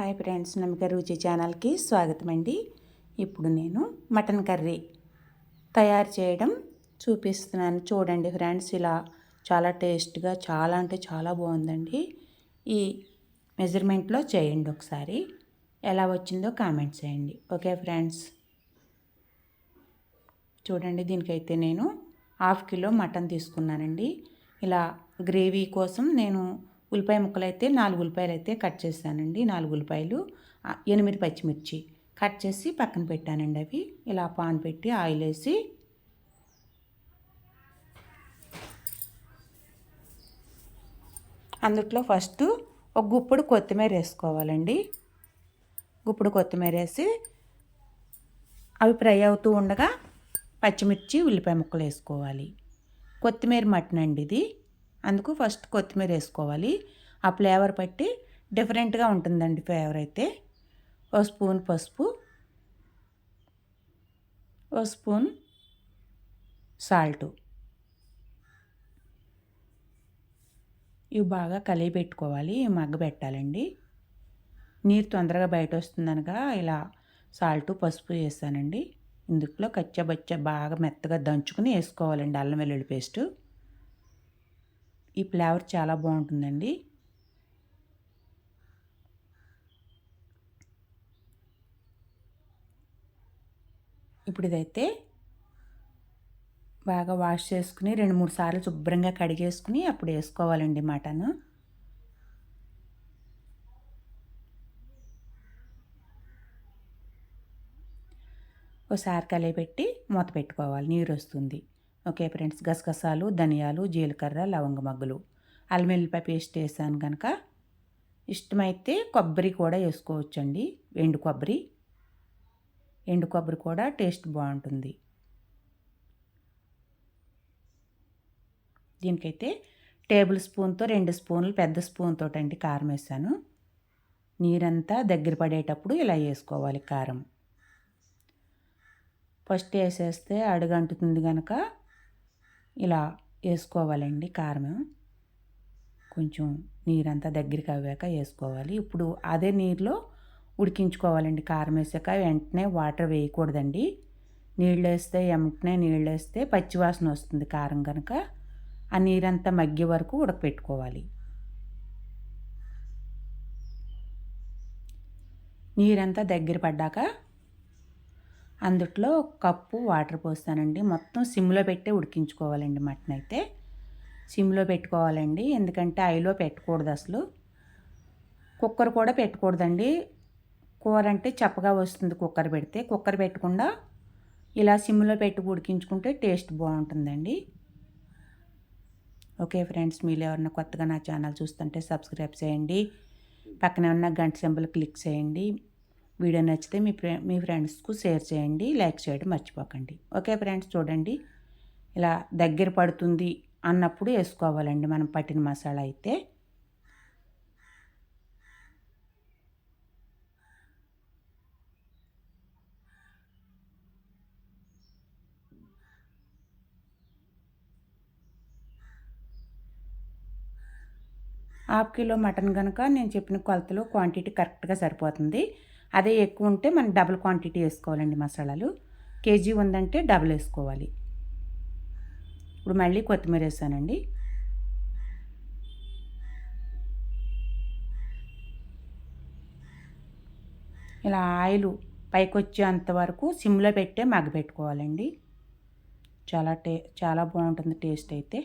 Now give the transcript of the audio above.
Hi friends నమ్మక రుచి ఛానల్కి స్వాగతం అండి ఇప్పుడు నేను మటన్ కర్రీ తయారు చేయడం చూపిస్తున్నాను. చూడండి ఫ్రెండ్స్ ఇలా చాలా టేస్ట్గా చాలా అంటే చాలా బాగుందండి. ఈ మెజర్మెంట్లో చేయండి ఒకసారి. ఎలా వచ్చిందో కామెంట్ చేయండి. Okay friends. చూడండి దీనికైతే నేను హాఫ్ కిలో మటన్ తీసుకున్నానండి. ఇలా గ్రేవీ కోసం నేను ఉల్లిపాయ ముక్కలు అయితే నాలుగు ఉల్లిపాయలు అయితే కట్ చేశానండి నాలుగు ఉల్లిపాయలు ఎనిమిది పచ్చిమిర్చి కట్ చేసి పక్కన పెట్టానండి అవి. ఇలా పాన్ పెట్టి ఆయిల్ వేసి అందుట్లో ఫస్ట్ ఒక గుప్పుడు కొత్తిమీర వేసుకోవాలండి. గుప్పుడు కొత్తిమీర వేసి అవి ఫ్రై అవుతూ ఉండగా పచ్చిమిర్చి ఉల్లిపాయ ముక్కలు వేసుకోవాలి. కొత్తిమీర మటన్ అండి ఇది. అందుకు ఫస్ట్ కొత్తిమీర వేసుకోవాలి. ఆ ఫ్లేవర్ పట్టి డిఫరెంట్గా ఉంటుందండి ఫ్లేవర్ అయితే. ఓ స్పూన్ పసుపు. ఓ స్పూన్ సాల్టు. ఇవి బాగా కలిగి పెట్టుకోవాలి మగ్గ పెట్టాలండి. నీరు తొందరగా బయట వస్తుందనగా ఇలా సాల్ట్ పసుపు వేసానండి. ఇందులో కచ్చబచ్చ బాగా మెత్తగా దంచుకుని వేసుకోవాలండి అల్లం వెల్లుల్లి పేస్టు. ఈ ఫ్లేవర్ చాలా బాగుంటుందండి. ఇప్పుడు ఇదైతే బాగా వాష్ చేసుకుని రెండు మూడు సార్లు శుభ్రంగా కడిగేసుకుని అప్పుడు వేసుకోవాలండి మటన్. ఒకసారి కలిపెట్టి మూత పెట్టుకోవాలి నీరు వస్తుంది. ఓకే ఫ్రెండ్స్ గసగసాలు ధనియాలు జీలకర్ర లవంగ మగ్గులు. అల్లం పేస్ట్ వేసాను కనుక ఇష్టమైతే కొబ్బరి కూడా వేసుకోవచ్చండి. ఎండు కొబ్బరి. ఎండు కొబ్బరి కూడా టేస్ట్ బాగుంటుంది. దీనికైతే టేబుల్ స్పూన్తో రెండు స్పూన్లు పెద్ద స్పూన్తో అండి కారం వేసాను. నీరంతా దగ్గర పడేటప్పుడు ఇలా వేసుకోవాలి కారం. ఫస్ట్ వేసేస్తే అడుగంటుతుంది కనుక ఇలా వేసుకోవాలండి కారం కొంచెం నీరంతా దగ్గరికి అవ్వాక వేసుకోవాలి. ఇప్పుడు అదే నీరులో ఉడికించుకోవాలండి కారం వేసాక. వెంటనే వాటర్ వేయకూడదండి. నీళ్ళు వేస్తే వెంటనే నీళ్ళు వేస్తే పచ్చివాసన వస్తుంది కారం కనుక ఆ నీరంతా మగ్గే వరకు ఉడకపెట్టుకోవాలి. నీరంతా దగ్గర పడ్డాక అందుట్లో కప్పు వాటర్ పోస్తానండి. మొత్తం సిమ్లో పెట్టే ఉడికించుకోవాలండి మటన్ అయితే. సిమ్లో పెట్టుకోవాలండి. ఎందుకంటే ఐలో పెట్టకూడదు అసలు. కుక్కర్ కూడా పెట్టకూడదండి. కూర అంటే చప్పగా వస్తుంది కుక్కర్ పెడితే. కుక్కర్ పెట్టకుండా ఇలా సిమ్లో పెట్టి ఉడికించుకుంటే టేస్ట్ బాగుంటుందండి. ఓకే ఫ్రెండ్స్ మీరు ఎవరన్నా కొత్తగా నా ఛానల్ చూస్తుంటే సబ్స్క్రైబ్ చేయండి. పక్కనే ఉన్న గంట సింబల్ క్లిక్ చేయండి. వీడియో నచ్చితే మీ మీ ఫ్రెండ్స్కు షేర్ చేయండి లైక్ చేయడం మర్చిపోకండి. ఓకే ఫ్రెండ్స్ చూడండి. ఇలా దగ్గర పడుతుంది అన్నప్పుడు వేసుకోవాలండి మనం పట్టిన మసాలా అయితే. హాఫ్ కిలో మటన్ కనుక నేను చెప్పిన కొలతలు క్వాంటిటీ కరెక్ట్గా సరిపోతుంది. అదే ఎక్కువ ఉంటే మనం డబుల్ క్వాంటిటీ వేసుకోవాలండి మసాలాలు. కేజీ ఉందంటే డబుల్ వేసుకోవాలి. ఇప్పుడు మళ్ళీ కొత్తిమీర వేసానండి. ఇలా ఆయిల్ పైకి వచ్చేంత వరకు సిమ్లో పెట్టే మగ్గ పెట్టుకోవాలండి. చాలా టే చాలా బాగుంటుంది టేస్ట్ అయితే.